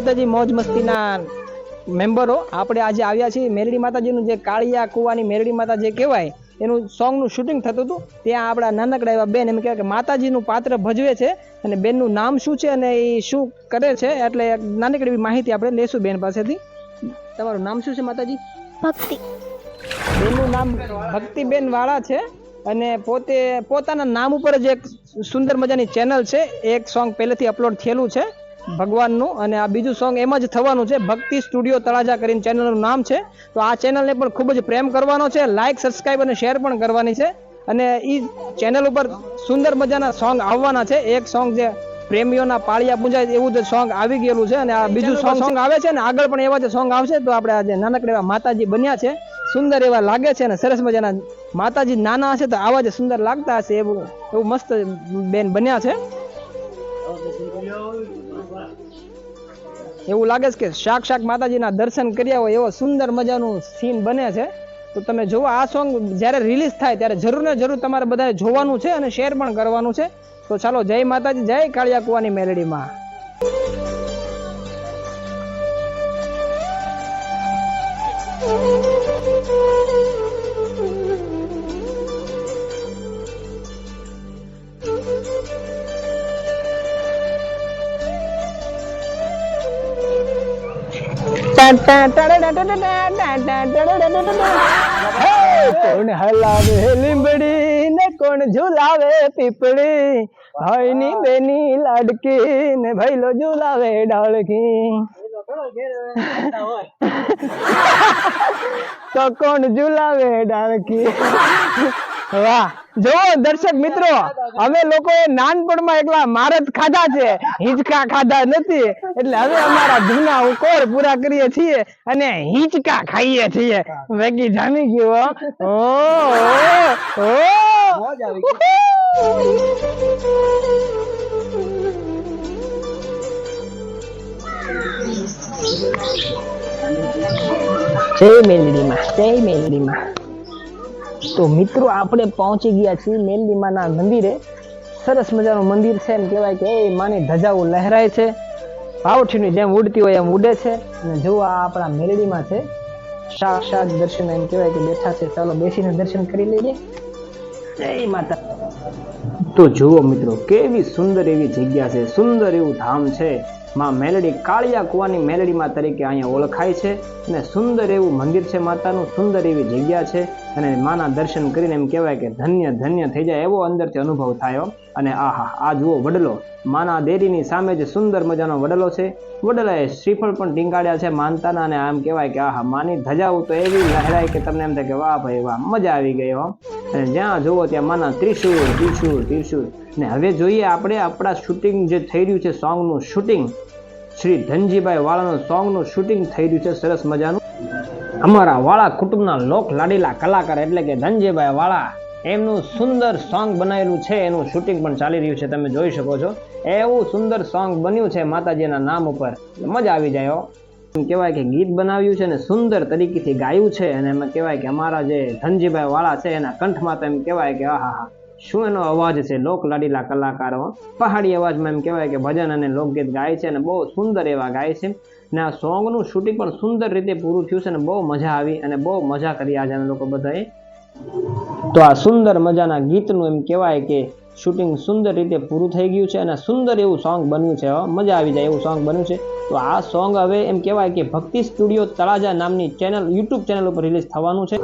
માતાજી મોજ મસ્તીના મેમ્બરો. આપણે આજે આવ્યા છીએ મેરડી માતાજીનું જે કાળિયા કુવાની મેરડી માતા જે કહેવાય એનું સોંગનું શૂટિંગ થતું હતું. ત્યાં આપણા નાનકડા એવા બેન એમ કહેવાય કે માતાજીનું પાત્ર ભજવે છે અને બેનનું નામ શું છે અને એ શું કરે છે એટલે નાનકડી એવી માહિતી આપણે લેશું બેન પાસેથી. તમારું નામ શું છે માતાજી? ભક્તિ. બેનનું નામ ભક્તિબેન વાળા છે અને પોતે પોતાના નામ ઉપર જ એક સુંદર મજાની ચેનલ છે. એક સોંગ પહેલેથી અપલોડ થયેલું છે. ભગવાનનું અને આ બીજું સોંગ એમ જ થવાનું છે. ભક્તિ સ્ટુડિયો તળાજા કરીને ચેનલનું નામ છે. તો આ ચેનલને પણ ખૂબ જ પ્રેમ કરવાનો છે. લાઇક સબસ્ક્રાઈબ અને શેર પણ કરવાની છે. અને એ ચેનલ ઉપર સુંદર મજાના સોંગ આવવાના છે. એક સોંગ જે પ્રેમીઓના પાળિયા પૂંજાય એવું જ સોંગ આવી ગયેલું છે. અને આ બીજું સોંગ સોંગ આવે છે ને આગળ પણ એવા જ સોંગ આવશે. તો આપણે આજે નાનકડા એવા માતાજી બન્યા છે. સુંદર એવા લાગે છે અને સરસ મજાના માતાજી નાના હશે તો આવા જ સુંદર લાગતા હશે એવું એવું મસ્ત બેન બન્યા છે. એવું લાગે છે કે શાક શાક માતાજીના દર્શન કર્યા હોય એવો સુંદર મજાનું સીન બને છે. તો તમે જુઓ, આ સોંગ જ્યારે રિલીઝ થાય ત્યારે જરૂર ને જરૂર તમારે બધાએ જોવાનું છે અને શેર પણ કરવાનું છે. તો ચાલો, જય માતાજી, જય કાળિયા કુવાની મેલડીમાં. કોણ હલાવે લીંબડી ને કોણ ઝુલાવે પીપળી? ભાઈની બેની લાડકી ને ભૈલો ઝુલાવે ડાળકી. તો કોણ ઝુલાવે ડાળકી? વાહ. જો દર્શક મિત્રો અમે લોકો નાનપણમાં એકલા મારત ખાધા છે હિંચકા ખાધા નથી. એટલે હવે અમારા જૂના ઉકોર પૂરા કરીએ છીએ અને હિંચકા ખાઈએ છીએ. વેગી જામી ગયો ઓ ઓ, જય મેલડીમાં જય મેલડીમાં. તો મિત્રો, આપણે પહોંચી ગયા છીએ મેલડીમાના મંદિરે. સરસ મજાનું મંદિર છે એમ કહેવાય કે, એ માની ધજાઓ લહેરાય છે. પાવઠીની જેમ ઉડતી હોય એમ ઉડે છે. અને જો આ આપણા મેલડીમાં છે સાક્ષાત દર્શન એમ કહેવાય કે બેઠા છે, ચાલો બેસીને દર્શન કરી લઈએ. જય માતા. તો જુઓ મિત્રો, કેવી સુંદર એવી જગ્યા છે, સુંદર એવું ધામ છે. માં મેલડી કાળિયા કુવાની મેલડીમાં તરીકે અહીંયા ઓળખાય છે અને સુંદર એવું મંદિર છે માતાનું, સુંદર એવી જગ્યા છે અને માના દર્શન કરીને એમ કહેવાય કે ધન્ય ધન્ય થઈ જાય એવો અંદરથી અનુભવ થયો અને આહા આ જુઓ વડલો, માના દેરીની સામે જે સુંદર મજાનો વડલો છે. વડલાએ શ્રીફળ પણ ટીંગાડ્યા છે માનતાના અને આમ કહેવાય કે આહા, માની ધજાઓ તો એવી લહેરાય કે તમને એમ થાય કે વાહ ભાઈ વાહ, મજા આવી ગઈ હો. અને જ્યાં જુઓ ત્યાં માના ત્રિશુર ત્રિશુર ત્રિશુળ. ને હવે જોઈએ આપણે આપણા શૂટિંગ જે થઈ રહ્યું છે સોંગનું શૂટિંગ શ્રી ધનજીભાઈ વાળાનું સોંગનું શૂટિંગ થઈ રહ્યું છે, સરસ મજાનું. અમારા વાળા કુટુંબના લોક લાડીલા કલાકાર એટલે કે ધનજીભાઈ વાળા, એમનું સુંદર સોંગ બનાવેલું છે, એનું શૂટિંગ પણ ચાલી રહ્યું છે, તમે જોઈ શકો છો. એવું સુંદર સોંગ બન્યું છે માતાજીના નામ ઉપર. મજા આવી જાય કહેવાય કે ગીત બનાવ્યું છે ને સુંદર તરીકેથી ગાયું છે અને એમાં કહેવાય કે અમારા જે ધનજીભાઈ વાળા છે એના કંઠમાં તો એમ કહેવાય કે આહા હા શું એનો અવાજ છે? લોક લાડીલા કલાકારો. પહાડી અવાજમાં એમ કહેવાય કે ભજન અને લોકગીત ગાય છે અને બહુ સુંદર એવા ગાય છે. ને આ સોંગનું શૂટિંગ પણ સુંદર રીતે પૂરું થયું છે અને બહુ મજા આવી અને બહુ મજા કરી આજે લોકો બધાએ. તો આ સુંદર મજાના ગીતનું એમ કહેવાય કે શૂટિંગ સુંદર રીતે પૂરું થઈ ગયું છે અને સુંદર એવું સોંગ બન્યું છે. મજા આવી જાય એવું સોંગ બન્યું છે. તો આ સોંગ હવે એમ કહેવાય કે ભક્તિ સ્ટુડિયો તળાજા નામની ચેનલ યુટ્યુબ ચેનલ ઉપર રિલીઝ થવાનું છે.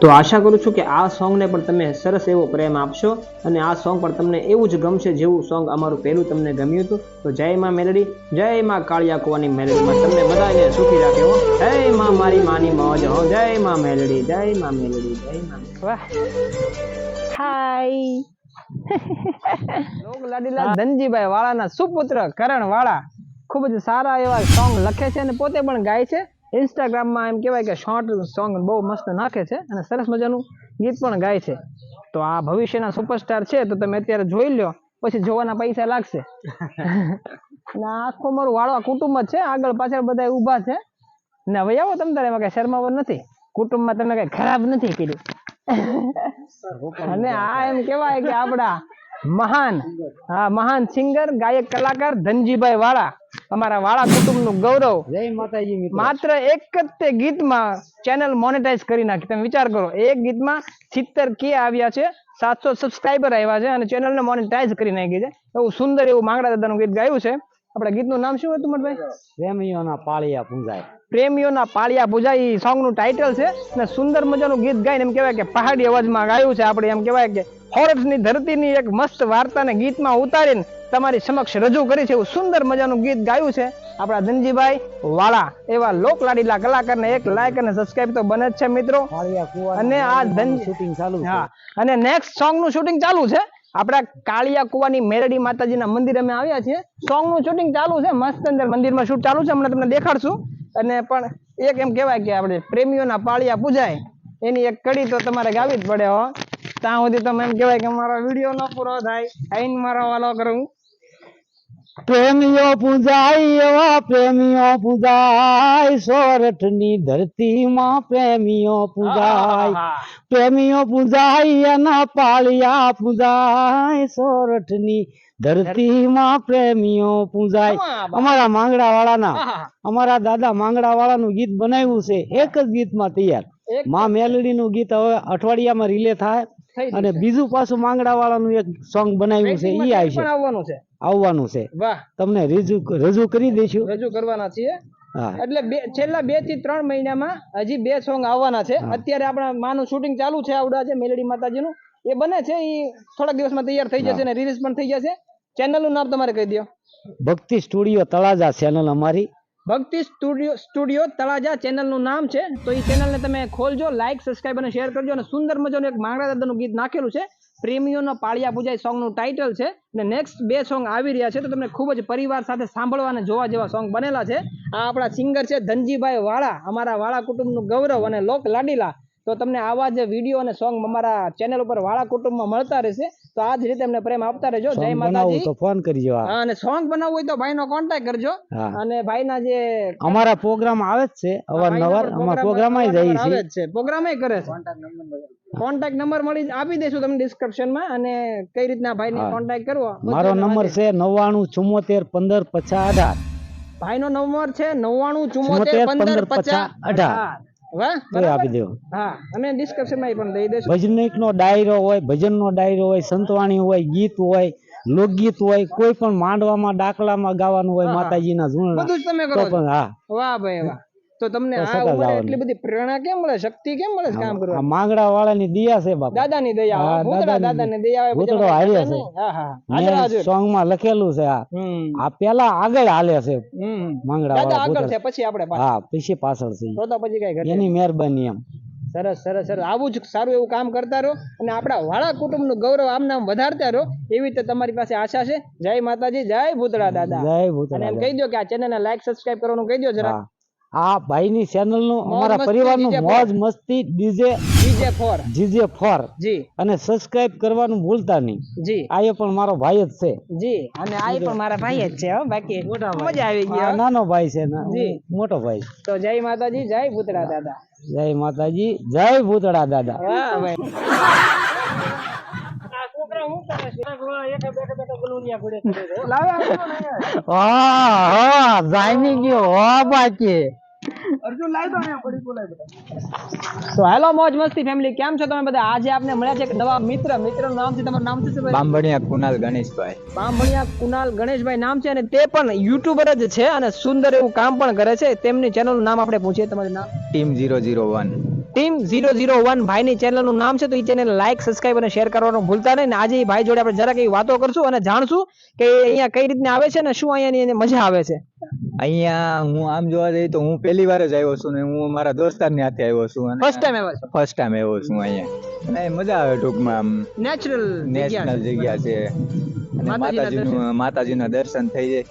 તો આશા કરું છું કે આ સોંગને પણ તમે સરસ એવો પ્રેમ આપશો અને આ સોંગ પણ તમને એવું જ ગમશે જેવું સોંગ અમારું પહેલું તમને ગમ્યું હતું. તો જય માં મેલડી, જય માં કાળિયા કુવાની મેલડીમાં તમને બધાને સુખી રાખે હો. જય માં મારી માની મોજ હો. જય માં મેલડી, જય માં મેલડી, જય માં હાય લોક લાડીલા ધનજીભાઈ વાળાના સુપુત્ર કરણ વાળા ખૂબ જ સારા એવા સોંગ લખે છે અને પોતે પણ ગાય છે. ઇન્સ્ટાગ્રામમાં એમ કહેવાય કે શોર્ટ સોંગ બહુ મસ્ત નાખે છે અને સરસ મજાનું ગીત પણ ગાય છે. તો આ ભવિષ્યના સુપરસ્ટાર છે તો તમે અત્યારે જોઈ લ્યો પછી જોવાના પૈસા લાગશે. અને આ આખું મારું વાળવા કુટુંબ જ છે આગળ પાછળ બધા ઊભા છે. ને હવે આવો તમ તારે એમાં કઈ શરમાવર નથી. કુટુંબમાં તમે કઈ ખરાબ નથી કીધું અને આ એમ કેવાય કે આપડા મહાન હા મહાન સિંગર ગાયક કલાકાર ધનજીભાઈ વાળા અમારા વાળા કુટુંબનું ગૌરવ. જય માતાજી માત્ર. એક જ તે ગીતમાં ચેનલ મોનેટાઈઝ કરી નાખી. તમે વિચાર કરો એક ગીતમાં સિત્તેર કે આવ્યા છે સાતસો સબસ્ક્રાઈબર આવ્યા છે અને ચેનલને મોનેટાઈઝ કરી નાખી છે. એવું સુંદર એવું માંગડા દાદાનું ગીત ગાયું છે. આપણા ગીતનું નામ શું હતું મનભાઈ? પ્રેમીઓના પાળિયા પૂંજાય પ્રેમીઓના પાળિયા પૂજાય એ સોંગનું ટાઇટલ છે અને સુંદર મજાનું ગીત ગાઈને એમ કહેવાય કે પહાડી અવાજમાં ગાયું છે આપણે એમ કહેવાય કે ફોરેસ્ટની ધરતીની એક મસ્ત વાર્તાને ગીતમાં ઉતારીને તમારી સમક્ષ રજૂ કરી છે એવું સુંદર મજાનું ગીત ગાયું છે આપણા ધનજીભાઈ વાળા એવા લોકલાડીલા કલાકારને એક લાઈક અને સબસ્ક્રાઇબ તો બને જ છે મિત્રો. અને આ ધન- શૂટિંગ ચાલુ હા અને નેક્સ્ટ સોંગનું શૂટિંગ ચાલુ છે. આપણા કાળિયા કુવાની મેરડી માતાજીના મંદિર અમે આવ્યા છીએ. સોંગનું શૂટિંગ ચાલુ છે. મસ્ત અંદર મંદિરમાં શૂટ ચાલુ છે. હમણાં તમને દેખાડશું. અને પણ એક એમ કહેવાય કે આપણે પ્રેમીઓના પાળિયા પૂજાય. એની એક કડી તો તમારે ગાવી જ પડે હો. ત્યાં સુધી તમે એમ કહેવાય કે મારો વીડિયો ન પૂરો થાય. આઈન મારો વાલો કરું. પ્રેમીઓ પૂજાય એવા પ્રેમીઓ પૂજાય. સોરઠની ધરતીમાં પ્રેમીઓ પૂજાય. પ્રેમીઓ પૂજાય એના પાળિયા પૂજાય. સોરઠની ધરતીમાં પ્રેમીઓ પૂજાય. અમારા માંગડા વાળાના ના અમારા દાદા માંગડા વાળાનું ગીત બનાવ્યું છે. એક જ ગીતમાં તૈયાર. એક માં મેલડી નું ગીત હવે અઠવાડિયામાં રિલે થાય. અને બીજું પાછું માંગડા વાળાનું એક સોંગ બનાવ્યું છે. ઈ આવશે આવવાનું છે. વાહ. તમને રજૂ રજૂ કરી દઈશું. રજૂ કરવાના છીએ. એટલે બે છેલ્લા બેથી ત્રણ મહિનામાં હજી બે સોંગ આવવાના છે. અત્યારે આપણા માનું શૂટિંગ ચાલુ છે આવડા છે મેલડી માતાજીનું. એ બને છે એ થોડાક દિવસમાં તૈયાર થઈ જશે અને રિલીઝ પણ થઈ જશે. ચેનલનું નામ તમારે કહી દો ભક્તિ સ્ટુડિયો તળાજા ચેનલ અમારી. ભક્તિ સ્ટુડિયો સ્ટુડિયો તળાજા ચેનલનું નામ છે. તો એ ચેનલને તમે ખોલજો લાઈક સબસ્ક્રાઇબ અને શેર કરજો અને સુંદર મજાનું એક માંગડા દાદાનું ગીત નાખેલું છે. પ્રેમીઓનો પાળિયા પૂજાય સોંગનું ટાઇટલ છે. અને નેક્સ્ટ બે સોંગ આવી રહ્યા છે તો તમને ખૂબ જ પરિવાર સાથે સાંભળવા અને જોવા જેવા સોંગ બનેલા છે. આ આપણા સિંગર છે ધનજીભાઈ વાળા અમારા વાળા કુટુંબનું ગૌરવ અને લોક લાડીલા. તો તમને આવા જ વીડિયો અને સોંગ અમારા ચેનલ ઉપર વાળા કુટુંબમાં મળતા રહેશે. તો આ જ રીતે અમને પ્રેમ આપતા રહેજો. જય માતાજી. તો ફોન કરજો હા. અને સોંગ બનાવવું હોય તો ભાઈનો કોન્ટેક્ટ કરજો. અને ભાઈના જે અમારા પ્રોગ્રામ આવે જ છે અવારનવાર. અમારા પ્રોગ્રામ આવી જાય છે. પ્રોગ્રામ કરે છે. કોન્ટેક્ટ નંબર મળી આપી દઈશું તમને ડિસ્ક્રિપ્શનમાં અને કઈ રીતના ભાઈને. કોન્ટેક્ટ કરવો મારો નંબર છે નવ્વાણું ચુમ્મોતેર પંદર પચાસ અઢાર. ભાઈનો નંબર છે નવ્વાણું ચુમ્મોતેર પંદર પચાસ અઢાર. વાહ તો એ આપી દેવો. હા. અમે ડિસ્ક્રિપ્શનમાં પણ દઈ દઈશું ભજનિક નો ડાયરો હોય ભજન નો ડાયરો હોય સંતવાણી હોય ગીત હોય લોકગીત હોય કોઈ પણ માંડવામાં ડાકલામાં ગાવાનું હોય માતાજી ના માતાજીના બધું તમે કરો હા. વાહ ભાઈ વાહ. તો તમને આ ઉંમરે એટલી બધી પ્રેરણા કેમ મળે? શક્તિ કેમ મળે છે કરવા? આ માંગડા વાળાની દયા છે બાપા. દાદાની દયા હા, ભૂતળા દાદાની દયા આવે ભૂતળો બીજા છે. હા હા. હાજર સોંગમાં લખેલું છે આ. આ પેલા આગળ હાલે છે માંગડા વાળા દાદા આગળ છે પછી આપણે પાછળ. હા પછી પાછળ છે. તો તો પછી કઈ ઘટે એની મહેરબાની એમ. સરસ સરસ સરસ. આવું જ સારું એવું કામ કરતા રહો અને આપણા વાળા કુટુંબનું ગૌરવ આમ નામ વધારતા રહો એવી રીતે તમારી પાસે આશા છે. જય માતાજી જય ભૂતળા દાદા. જય ભૂતળા એમ કહી દો કે આ ચેનલને લાઈક સબસ્ક્રાઇબ કરવાનું કહી દો જરા આ ભાઈની ચેનલનું અમારા પરિવારનું મોજ મસ્તી DJ DJ four. DJ four. G. અને સબસ્ક્રાઇબ કરવાનું ભૂલતા નહીં. જી. આ એ પણ મારો ભાઈ જ છે. જી. અને આ પણ મારા ભાઈ જ છે હો બાકી મજા આવી ગઈ નાનો ભાઈ છે જી. મોટો ભાઈ. તો જય માતાજી જય ભૂતળા દાદા. જય માતાજી જય ભૂતળા દાદા. વાહ ભાઈ. હા હા જામી ગયો હા બાકી. તો હેલો મોજ મસ્તી ફેમિલી કેમ છો તમે બધા? આજે આપને મળ્યા છે એક નવા મિત્ર. મિત્રનું નામ છે તમારું નામ શું છે ભાઈ? બાંભણિયા કુનાલ ગણેશભાઈ. બાંભણિયા કુનાલ ગણેશભાઈ નામ છે અને તે પણ યુટ્યુબર જ છે અને સુંદર એવું કામ પણ કરે છે. તેમની ચેનલનું નામ આપણે પૂછીએ તમારું નામ. Team zero zero one team zero zero one ભાઈની ચેનલનું નામ છે તો એ ચેનલ લાઈક સબસ્ક્રાઇબ અને શેર કરવાનું ભૂલતા નહીં. આજે એ ભાઈ જોડે આપણે જરાક એવી વાતો કરશું અને જાણશું કે અહીંયા કઈ રીતના આવે છે ને શું અહીંયાની મજા આવે છે. અહીંયા હું આમ જોવા જઈએ તો હું પહેલી વાર જ આવ્યો છું ને હું મારા દોસ્તારની હાથે આવ્યો છું અને ફર્સ્ટ ટાઈમ આવ્યો છું? ફર્સ્ટ ટાઈમ આવ્યો છું અહીંયા. અને મજા આવે ટૂંકમાં આમ. નેચરલ નેશનલ જગ્યા છે. અને માતાજીના માતાજીનું દર્શન. થઈ જાય.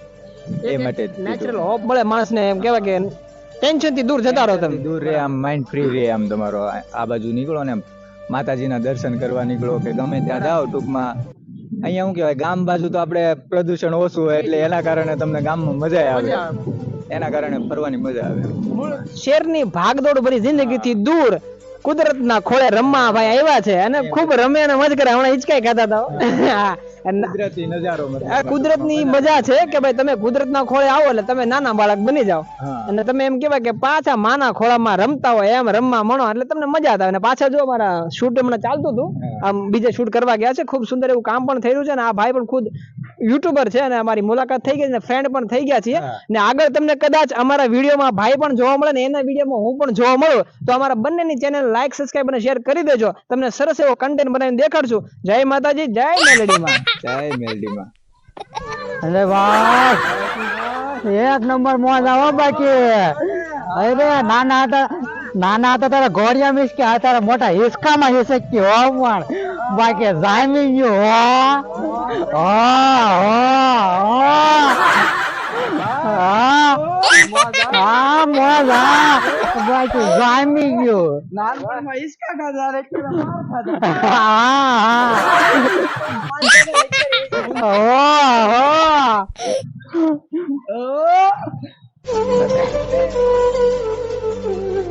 એ માટે. નેચરલ હોપ મળે માણસને એમ કહેવાય કે ટેન્શનથી દૂર જતા રહો તમે. દૂર રહે આમ માઇન્ડ ફ્રી રહે આમ તમારો. આ બાજુ નીકળો ને માતાજી માતાજીના દર્શન કરવા નીકળો કે ગમે ત્યાં જાઓ ટૂંકમાં. અહીંયા શું કહેવાય ગામ બાજુ તો આપણે પ્રદૂષણ ઓછું હોય એટલે એના કારણે તમને ગામમાં મજા આવે મજા આવે. એના કારણે ફરવાની મજા આવે શેરની ભાગદોડ ભરી જિંદગીથી દૂર કુદરતના ખોળે રમવા ભાઈ આવ્યા છે અને ખૂબ રમે અને મજ કરે. હમણાં હિચકાઈ ખાતા હતા કુદરતી નજારો આ કુદરતની મજા છે કે ભાઈ તમે કુદરતના ખોળે આવો એટલે તમે નાના બાળક બની જાઓ. અને તમે એમ કેવાય કે પાછા માના ખોળામાં રમતા હોય એમ રમવા મણો એટલે તમને મજા આવે. અને પાછા જો અમારા શૂટ હમણાં ચાલતું હતું આમ બીજે શૂટ કરવા ગયા છે ખૂબ સુંદર એવું કામ પણ થઈ રહ્યું છે અને આ ભાઈ પણ ખુદ યુટ્યુબર છે અને અમારી મુલાકાત થઈ ગઈ છે ફ્રેન્ડ પણ થઈ ગયા છીએ. ને આગળ તમને કદાચ અમારા વિડીયોમાં ભાઈ પણ જોવા મળે ને એના વિડીયોમાં હું પણ જોવા મળું તો અમારા બંનેની ચેનલ લાઈક સબસ્ક્રાઇબ અને શેર કરી દેજો. તમને સરસ એવો કન્ટેન્ટ બનાવીને દેખાડશું. જય માતાજી જય મેલડીમાં. જય મેલડીમાં. અરે વાહ! એક નંબર મોજ આવો બાકી. અરે નાના હતા નાના હતા તારા ઘોડિયા મિસ કે આ તારા મોટા હિસકામાં હિસકી હો પણ vai que é sai, menino. Ó, ó, ó, ó. Ah, moda, vai que é sai, menino. Nada, tá mas que a galera aqui na. Ah, ah. Ó, ó. Ó.